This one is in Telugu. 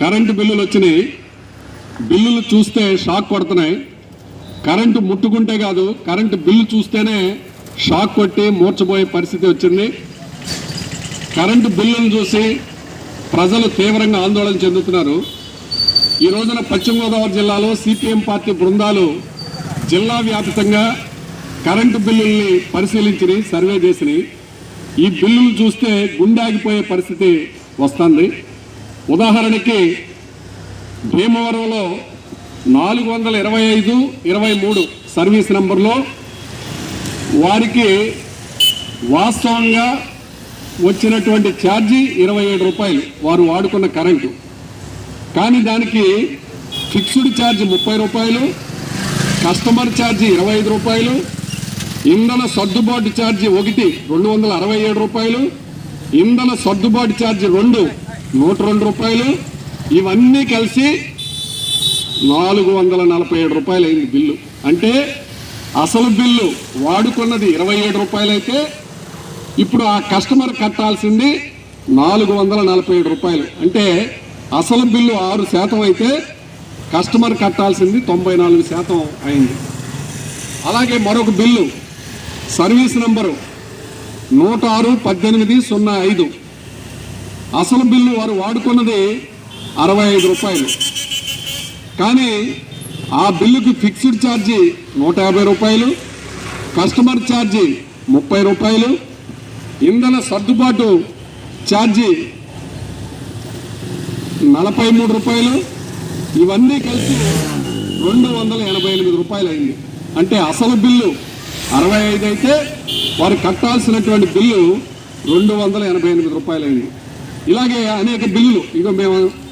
కరెంటు బిల్లులు వచ్చినాయి. బిల్లులు చూస్తే షాక్ కొడుతున్నాయి కరెంటు ముట్టుకుంటే కాదు కరెంటు బిల్లు చూస్తేనే షాక్ కొట్టి మూర్చబోయే పరిస్థితి వచ్చింది. కరెంటు బిల్లును చూసి ప్రజలు తీవ్రంగా ఆందోళన చెందుతున్నారు. ఈ రోజున పశ్చిమ గోదావరి జిల్లాలో సిపిఎం పార్టీ బృందాలు జిల్లా వ్యాప్తంగా కరెంటు బిల్లుల్ని పరిశీలించి సర్వే చేసినాయి ఈ బిల్లులు చూస్తే గుండాగిపోయే పరిస్థితి వస్తుంది. ఉదాహరణకి భీమవరంలో నాలుగు వందల ఇరవై ఐదు ఇరవై మూడు సర్వీస్ నెంబర్లో వారికి వాస్తవంగా వచ్చినటువంటి ఛార్జీ ఇరవై ఏడు రూపాయలు. వారు వాడుకున్న కరెంటు. కానీ దానికి ఫిక్స్డ్ ఛార్జ్ ముప్పై రూపాయలు కస్టమర్ ఛార్జీ ఇరవై ఐదు రూపాయలు ఇంధన సర్దుబాటు ఛార్జీ ఒకటి రెండు వందల అరవై ఏడు రూపాయలు ఇంధన సర్దుబాటు ఛార్జీ రెండు నూట రెండు రూపాయలు ఇవన్నీ కలిసి నాలుగు వందల నలభై ఏడు రూపాయలు అయింది బిల్లు. అంటే అసలు బిల్లు వాడుకున్నది ఇరవై ఏడు రూపాయలైతే ఇప్పుడు ఆ కస్టమర్ కట్టాల్సింది నాలుగు వందల నలభై ఏడు రూపాయలు. అంటే అసలు బిల్లు ఆరు శాతం అయితే కస్టమర్ కట్టాల్సింది తొంభై నాలుగు శాతం అయింది. అలాగే మరొక బిల్లు సర్వీస్ నంబరు నూట ఆరు పద్దెనిమిది సున్నా ఐదు. అసలు బిల్లు వారు వాడుకున్నది అరవై ఐదు రూపాయలు. కానీ ఆ బిల్లుకి ఫిక్స్డ్ ఛార్జీ నూట యాభై రూపాయలు కస్టమర్ ఛార్జీ ముప్పై రూపాయలు ఇంధన సర్దుబాటు ఛార్జీ నలభై మూడు రూపాయలు ఇవన్నీ కలిసి రెండు వందల ఎనభై ఎనిమిది రూపాయలు అయింది అంటే అసలు బిల్లు అరవై ఐదు అయితే వారు కట్టాల్సినటువంటి బిల్లు రెండు వందల ఎనభై ఎనిమిది రూపాయలు అయింది ఇలాగే అనేక బిల్లులు. ఇక మేము